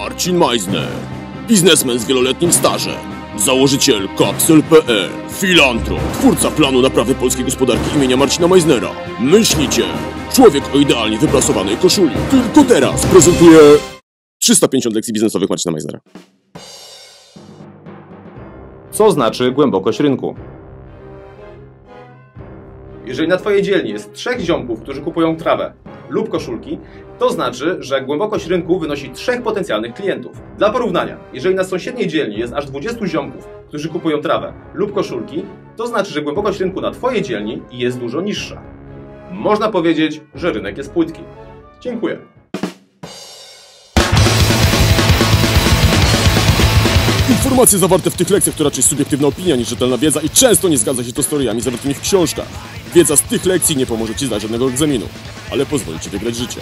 Marcin Meisner, biznesmen z wieloletnim stażem, założyciel Kapsel.pl, filantrop, twórca planu naprawy polskiej gospodarki imienia Marcina Meisnera, myśliciel, człowiek o idealnie wyprasowanej koszuli. Tylko teraz prezentuje 350 lekcji biznesowych Marcina Meisnera. Co znaczy głębokość rynku? Jeżeli na Twojej dzielni jest trzech ziomków, którzy kupują trawę lub koszulki, to znaczy, że głębokość rynku wynosi trzech potencjalnych klientów. Dla porównania, jeżeli na sąsiedniej dzielni jest aż 20 ziomków, którzy kupują trawę lub koszulki, to znaczy, że głębokość rynku na Twojej dzielni jest dużo niższa. Można powiedzieć, że rynek jest płytki. Dziękuję. Informacje zawarte w tych lekcjach to raczej subiektywna opinia niż rzetelna wiedza i często nie zgadza się to z teoriami zawartymi w książkach. Wiedza z tych lekcji nie pomoże Ci zdać żadnego egzaminu, ale pozwoli Ci wygrać życie.